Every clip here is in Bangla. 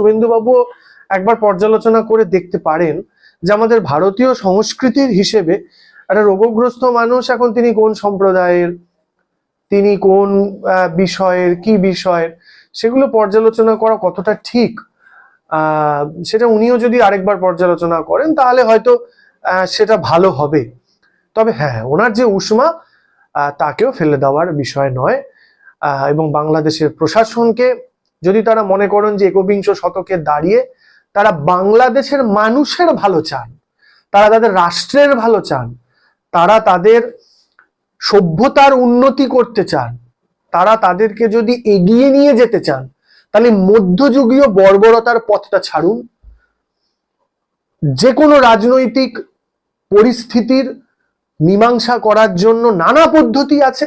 শুভেন্দুবাবু একবার পর্যালোচনা করে দেখতে পারেন যে আমাদের ভারতীয় সংস্কৃতির হিসেবে একটা রোগগ্রস্ত মানুষ এখন তিনি কোন সম্প্রদায়ের, তিনি কোন বিষয়ের, কি বিষয়ের, সেগুলো পর্যালোচনা করা কতটা ঠিক সেটা উনিও যদি আরেকবার পর্যালোচনা করেন তাহলে হয়তো সেটা ভালো হবে। তবে হ্যাঁ ওনার যে উষ্মা তাকেও ফেলে দেওয়ার বিষয় নয় এবং বাংলাদেশের প্রশাসনকে যদি তারা মনে করেন যে একবিংশ শতকে দাঁড়িয়ে তারা বাংলাদেশের মানুষের ভালো চান, তারা তাদের রাষ্ট্রের ভালো চান, তারা তাদের সভ্যতার উন্নতি করতে চান, তারা তাদেরকে যদি এগিয়ে নিয়ে যেতে চান, তাহলে মধ্যযুগীয় বর্বরতার পথটা ছাড়ুন। যে কোনো রাজনৈতিক পরিস্থিতির মীমাংসা করার জন্য নানা পদ্ধতি আছে।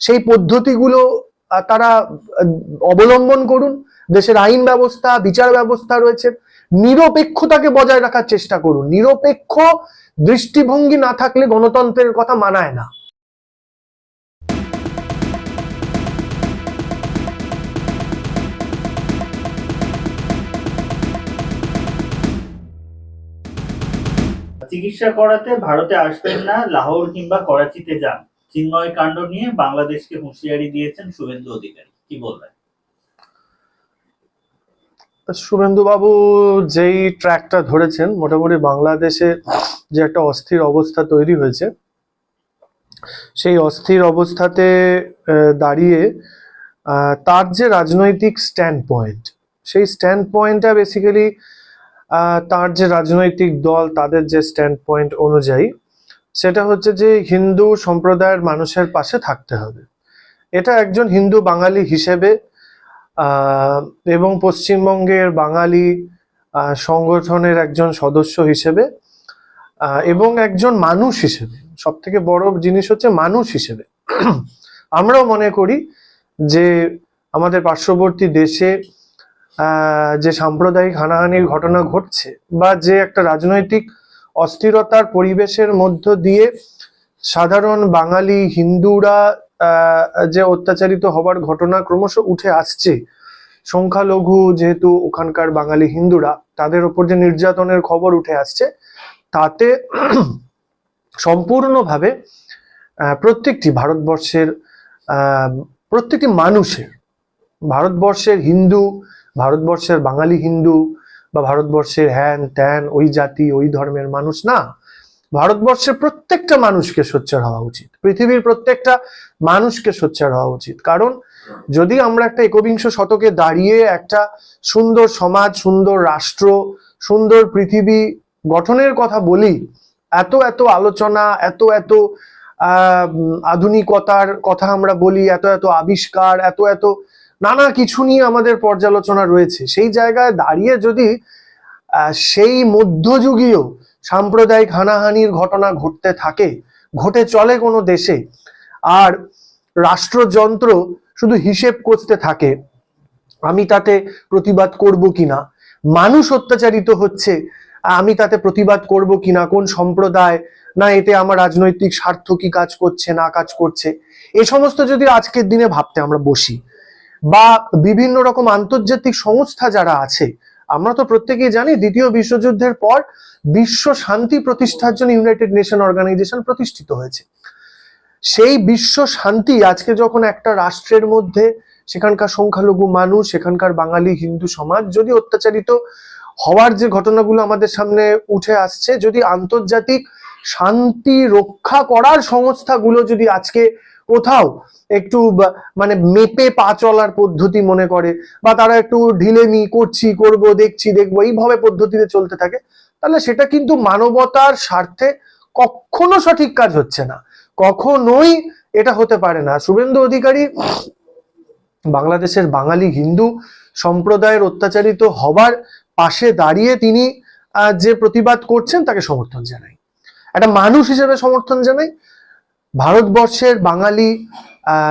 সেই পদ্ধতিগুলো তারা অবলম্বন করুন। দেশের আইন ব্যবস্থা, বিচার ব্যবস্থা রয়েছে। নিরপেক্ষতাকে বজায় রাখার চেষ্টা করুন। নিরপেক্ষ দৃষ্টিভঙ্গি না থাকলে গণতন্ত্রের কথা মানায় না। চিকিৎসা করাতে ভারতে আসবেন না, লাহোর কিংবা করাচিতে যান। চিন্ময় কাণ্ড নিয়ে বাংলাদেশকে হুঁশিয়ারি দিয়েছেন শুভেন্দু অধিকারী। কি বলবেন? শুভেন্দু বাবু যেই ট্র্যাকটা ধরেছেন, মোটামুটি বাংলাদেশে যে একটা অস্থির অবস্থা তৈরি হয়েছে, সেই অস্থির অবস্থাতে দাঁড়িয়ে তার যে রাজনৈতিক স্ট্যান্ড পয়েন্ট সেই স্ট্যান্ড পয়েন্টটা বেসিক্যালি তার যে রাজনৈতিক দল, তাদের যে স্ট্যান্ড পয়েন্ট অনুযায়ী সেটা হচ্ছে যে হিন্দু সম্প্রদায়ের মানুষের পাশে থাকতে হবে। এটা একজন হিন্দু বাঙালি হিসেবে এবং পশ্চিমবঙ্গের বাঙালি সংগঠনের একজন সদস্য হিসেবে এবং একজন মানুষ হিসেবে। সব থেকে বড় জিনিস হচ্ছে মানুষ হিসেবে। আমরাও মনে করি যে আমাদের পার্শ্ববর্তী দেশে যে সাম্প্রদায়িক হানাহানির ঘটনা ঘটছে বা যে একটা রাজনৈতিক অস্থিরতার পরিবেশের মধ্য দিয়ে সাধারণ বাঙালি হিন্দুরা যে অত্যাচারিত হবার ঘটনা ক্রমশ উঠে আসছে। সংখ্যালঘু যেহেতু ওখানকার বাঙালি হিন্দুরা, তাদের ওপর যে নির্যাতনের খবর উঠে আসছে, তাতে সম্পূর্ণভাবে প্রত্যেকটি ভারতবর্ষের প্রত্যেকটি মানুষের, ভারতবর্ষের হিন্দু, ভারতবর্ষের বাঙালি হিন্দু বা ভারতবর্ষের হ্যান ত্যান, ওই জাতি, ওই ধর্মের মানুষ না। ভারতবর্ষের প্রত্যেকটা মানুষকে সোচ্চার হওয়া উচিত। পৃথিবীর প্রত্যেকটা মানুষকে সোচ্চার হওয়া উচিত। কারণ যদি আমরা একটা একবিংশ শতকে দাঁড়িয়ে একটা সুন্দর সমাজ, সুন্দর রাষ্ট্র, সুন্দর পৃথিবী গঠনের কথা বলি, এত এত আলোচনা, এত এত আধুনিকতার কথা আমরা বলি, এত এত আবিষ্কার, এত এত নানা কিছু নিয়ে আমাদের পর্যালোচনা রয়েছে। সেই জায়গায় দাঁড়িয়ে যদি সেই মধ্যযুগীয় সাম্প্রদায়িক হানাহানির ঘটনা ঘটতে থাকে, ঘটে চলে কোনো দেশে, আর রাষ্ট্রযন্ত্র শুধু হিসেব করতে থাকে, আমি তাতে প্রতিবাদ করব কিনা? মানুষ অত্যাচারিত হচ্ছে, আমি তাতে প্রতিবাদ করব কিনা? কোন সম্প্রদায়? না, এতে আমার রাজনৈতিক স্বার্থ কি কাজ করছে, না কাজ করছে? এ সমস্ত যদি আজকের দিনে ভাবতে আমরা বসি বা বিভিন্ন রকম আন্তর্জাতিক সংস্থা যারা আছে, আমরা তো প্রত্যেকেই জানি দ্বিতীয় বিশ্বযুদ্ধের পর বিশ্ব শান্তি প্রতিষ্ঠার জন্য ইউনাইটেড নেশন অর্গানাইজেশন প্রতিষ্ঠিত হয়েছে। সেই বিশ্ব শান্তি আজকে যখন একটা রাষ্ট্রের মধ্যে সেখানকার সংখ্যালঘু মানুষ, সেখানকার বাঙালি হিন্দু সমাজ যদি অত্যাচারিত হওয়ার যে ঘটনাগুলো আমাদের সামনে উঠে আসছে, যদি আন্তর্জাতিক শান্তি রক্ষা করার সংস্থাগুলো যদি আজকে কোথাও একটু মানে মেপে পা চলার পদ্ধতি মনে করে, বা তারা একটু ঢিলেমি করছি, করব, দেখছি, দেখব, এইভাবে পদ্ধতিতে চলতে থাকে, তাহলে সেটা কিন্তু মানবতার স্বার্থে কখনো সঠিক কাজ হচ্ছে না। কখনোই এটা হতে পারে না। শুভেন্দু অধিকারী বাংলাদেশের বাঙালি হিন্দু সম্প্রদায়ের অত্যাচারিত হবার পাশে দাঁড়িয়ে তিনি যে প্রতিবাদ করছেন তাকে সমর্থন জানাই। একটা মানুষ হিসেবে সমর্থন জানাই। ভারতবর্ষের বাঙালি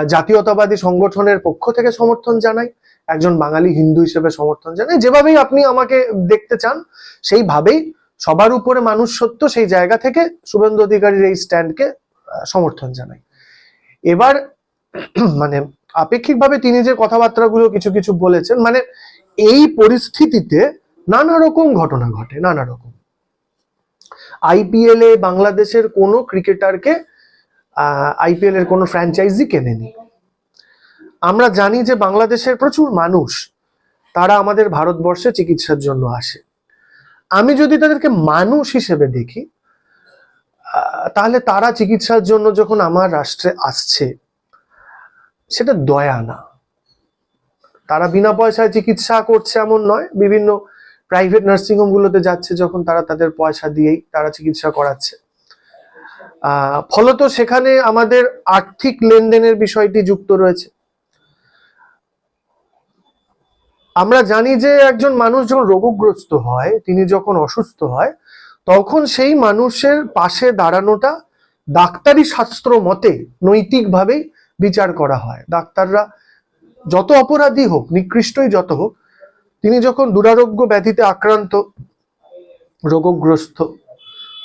জাতীয়তাবাদী সংগঠনের পক্ষ থেকে সমর্থন জানাই, একজন বাঙালি হিন্দু হিসেবে সমর্থন জানাই। যেভাবেই আপনি আমাকে দেখতে চান, সেইভাবেই সবার উপরে মানুষ সত্য সেই জায়গা থেকে শুভেন্দু অধিকারীর এই স্ট্যান্ডকে সমর্থন জানাই। এবার মানে আপেক্ষিকভাবে তিনি যে কথাবার্তাগুলো কিছু কিছু বলেছেন মানে এই পরিস্থিতিতে নানা রকম ঘটনা ঘটে, নানা রকম। আইপিএল এ বাংলাদেশের কোনো ক্রিকেটারকে আইপিএল এর কোনো ফ্র্যাঞ্চাইজি কেনেনি। আমরা জানি যে বাংলাদেশের প্রচুর মানুষ, তারা আমাদের ভারতবর্ষে চিকিৎসার জন্য আসে। আমি যদি তাদেরকে মানুষ হিসেবে দেখি তাহলে তারা চিকিৎসার জন্য যখন আমার রাষ্ট্রে আসছে, সেটা দয়া না। তারা বিনা পয়সায় চিকিৎসা করছে এমন নয়, বিভিন্ন প্রাইভেট নার্সিংহোম গুলোতে যাচ্ছে যখন তারা তাদের পয়সা দিয়েই তারা চিকিৎসা করাচ্ছে। ফলত সেখানে আমাদের আর্থিক লেনদেনের বিষয়টি যুক্ত রয়েছে। আমরা জানি যে একজন মানুষ যখন রোগগ্রস্ত হয়, তিনি যখন অসুস্থ হয়, তখন সেই মানুষের পাশে দাঁড়ানোটা ডাক্তারি শাস্ত্র মতে নৈতিকভাবেই বিচার করা হয়। ডাক্তাররা যত অপরাধী হোক, নিকৃষ্টই যত হোক, তিনি যখন দুরারোগ্য ব্যাধিতে আক্রান্ত, রোগগ্রস্ত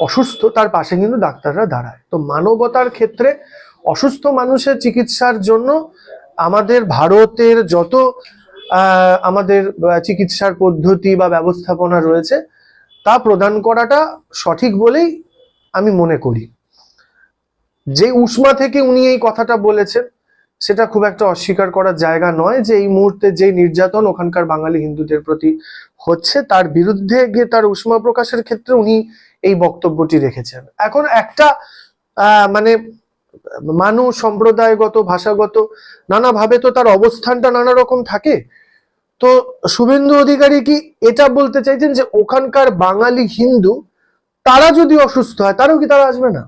অসুস্থ, তার পাশে কিন্তু ডাক্তাররা দাঁড়ায়। তো মানবতার ক্ষেত্রে অসুস্থ মানুষের চিকিৎসার জন্য আমাদের ভারতের যত আমাদের চিকিৎসার পদ্ধতি বা ব্যবস্থাপনা রয়েছে, তা প্রদান করাটা সঠিক বলেই আমি মনে করি। যে উষ্মা থেকে উনি এই কথাটা বলেছেন, সেটা খুব একটা অস্বীকার করার জায়গা নয় যে এই মুহূর্তে যে নির্যাতন ওখানকার বাঙালি হিন্দুদের প্রতি হচ্ছে, তার বিরুদ্ধে গিয়ে তার উষ্মা প্রকাশের ক্ষেত্রে উনি এই বক্তব্যটি রেখেছেন। এখন একটা মানে মানুষ সম্প্রদায়গত, ভাষাগত, নানাভাবে তো তার অবস্থানটা নানা রকম থাকে। তো শুভেন্দু অধিকারী কি এটা বলতে চাইছেন যে ওখানকার বাঙালি হিন্দু, তারা যদি অসুস্থ হয়, তারাও কি তারা আসবে না?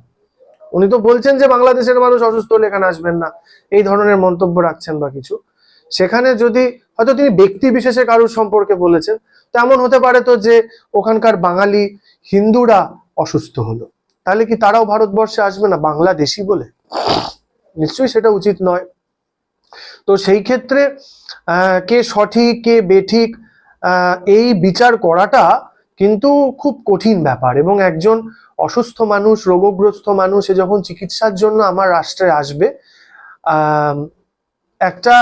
উনি তো বলছেন যে বাংলাদেশের মানুষ অসুস্থ হলে এখানে আসবেন না। এই ধরনের মন্তব্য রাখছেন বা কিছু। সেখানে যদি, হয়তো তিনি ব্যক্তি বিশেষে কারোর সম্পর্কে বলেছেন তেমন হতে পারে তো যে ওখানকার বাঙালি হিন্দুরা অসুস্থ হলো। তাহলে কি তারাও ভারতবর্ষে আসবে না? বাংলাদেশি বলে? নিশ্চয়ই সেটা উচিত নয়। তো সেই ক্ষেত্রে কে সঠিক, কে বেঠিক এই বিচার করাটা কিন্তু খুব কঠিন ব্যাপার। এবং একজন অসুস্থ মানুষ, রোগগ্রস্ত মানুষ যখন চিকিৎসার জন্য আমার রাষ্ট্রে আসবে একটা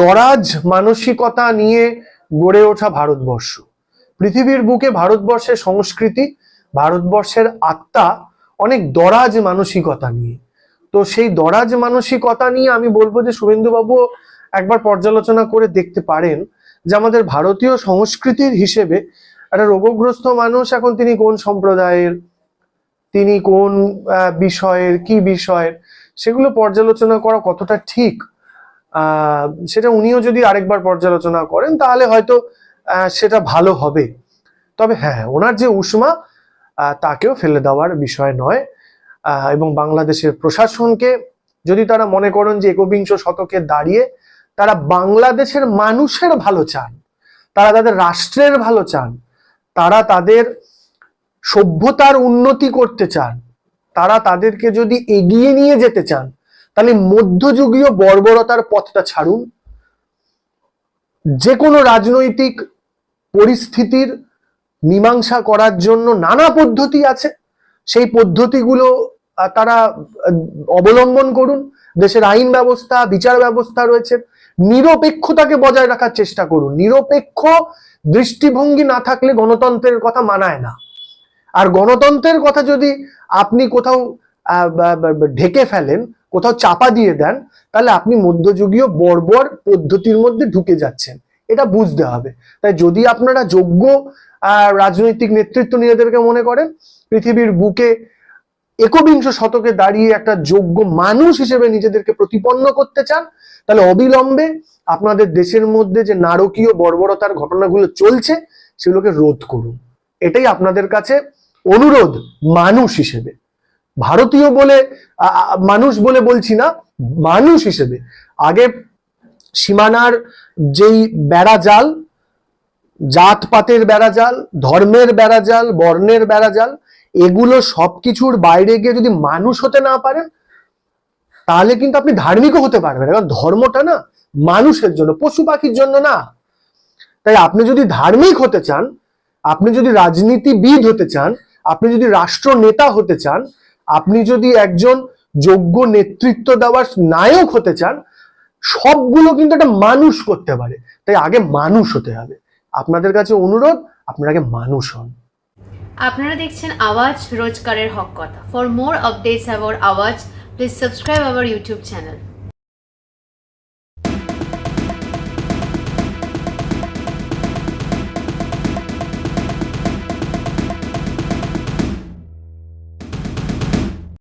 দরাজ মানসিকতা নিয়ে গড়ে ওঠা ভারতবর্ষ। পৃথিবীর বুকে ভারতবর্ষের সংস্কৃতি, ভারতবর্ষের আত্মা অনেক দরাজ মানসিকতা নিয়ে। তো সেই দরাজ মানসিকতা নিয়ে আমি বলব যে শুভেন্দুবাবু একবার পর্যালোচনা করে দেখতে পারেন যে আমাদের ভারতীয় সংস্কৃতির হিসেবে একটা রোগগ্রস্ত মানুষ এখন তিনি কোন সম্প্রদায়ের, তিনি কোন বিষয়ের, কি বিষয়ের, সেগুলো পর্যালোচনা করা কতটা ঠিক সেটা উনিও যদি আরেকবার পর্যালোচনা করেন তাহলে হয়তো সেটা ভালো হবে। তবে হ্যাঁ ওনার যে উষ্মা তাকেও ফেলে দেওয়ার বিষয় নয়। এবং বাংলাদেশের প্রশাসনকে যদি তারা মনে করেন যে একবিংশ শতকে দাঁড়িয়ে তারা বাংলাদেশের মানুষের ভালো চান, তারা তাদের রাষ্ট্রের ভালো চান, তারা তাদের সভ্যতার উন্নতি করতে চান, তারা তাদেরকে যদি এগিয়ে নিয়ে যেতে চান, তাহলে মধ্যযুগীয় বর্বরতার পথটা ছাড়ুন। যে কোনো রাজনৈতিক পরিস্থিতির মীমাংসা করার জন্য নানা পদ্ধতি আছে। সেই পদ্ধতিগুলো তারা অবলম্বন করুন। দেশের আইন ব্যবস্থা, বিচার ব্যবস্থা রয়েছে। নিরপেক্ষতাকে বজায় রাখার চেষ্টা করুন। নিরপেক্ষ দৃষ্টিভঙ্গি না থাকলে গণতন্ত্রের কথা মানায় না। আর গণতন্ত্রের কথা যদি আপনি কোথাও ঢেকে ফেলেন, কোথাও চাপা দিয়ে দেন, তাহলে আপনি মধ্যযুগীয় বর্বর পদ্ধতির মধ্যে ঢুকে যাচ্ছেন। এটা বুঝতে হবে। তাই যদি আপনারা যোগ্য রাজনৈতিক নেতৃত্ব নিজেদেরকে মনে করেন, পৃথিবীর বুকে একবিংশ শতকে দাঁড়িয়ে একটা যোগ্য মানুষ হিসেবে নিজেদেরকে প্রতিপন্ন করতে চান, তাহলে অবিলম্বে আপনাদের দেশের মধ্যে যে নারকীয় বর্বরতার ঘটনাগুলো চলছে, সেগুলোকে রোধ করুন। এটাই আপনাদের কাছে অনুরোধ, মানুষ হিসেবে। ভারতীয় বলে মানুষ বলে বলছি না, মানুষ হিসেবে। আগে সীমানার যেই বেড়াজাল জাতপাতের বেড়াজাল ধর্মের বেড়াজাল বর্ণের বেড়াজাল এগুলো সবকিছুর বাইরে গিয়ে যদি মানুষ হতে না পারে, তাহলে কিন্তু আপনি ধার্মিকও হতে পারবেন কারণ ধর্মটা না মানুষের জন্য, পশু পাখির জন্য না। তাই আপনি যদি ধার্মিক হতে চান, আপনি যদি রাজনীতিবিদ হতে চান, আপনি যদি রাষ্ট্র নেতা হতে চান, আপনি যদি একজন যোগ্য নেতৃত্ব দেওয়ার নায়ক হতে চান সবগুলো কিন্তু একটা মানুষ করতে পারে। তাই আগে মানুষ হতে হবে। আপনাদের কাছে অনুরোধ, আপনারা আগে মানুষ হন। আপনারা দেখছেন আওয়াজ রোজগারের হক কথা। For more updates about Awaaz please subscribe our YouTube channel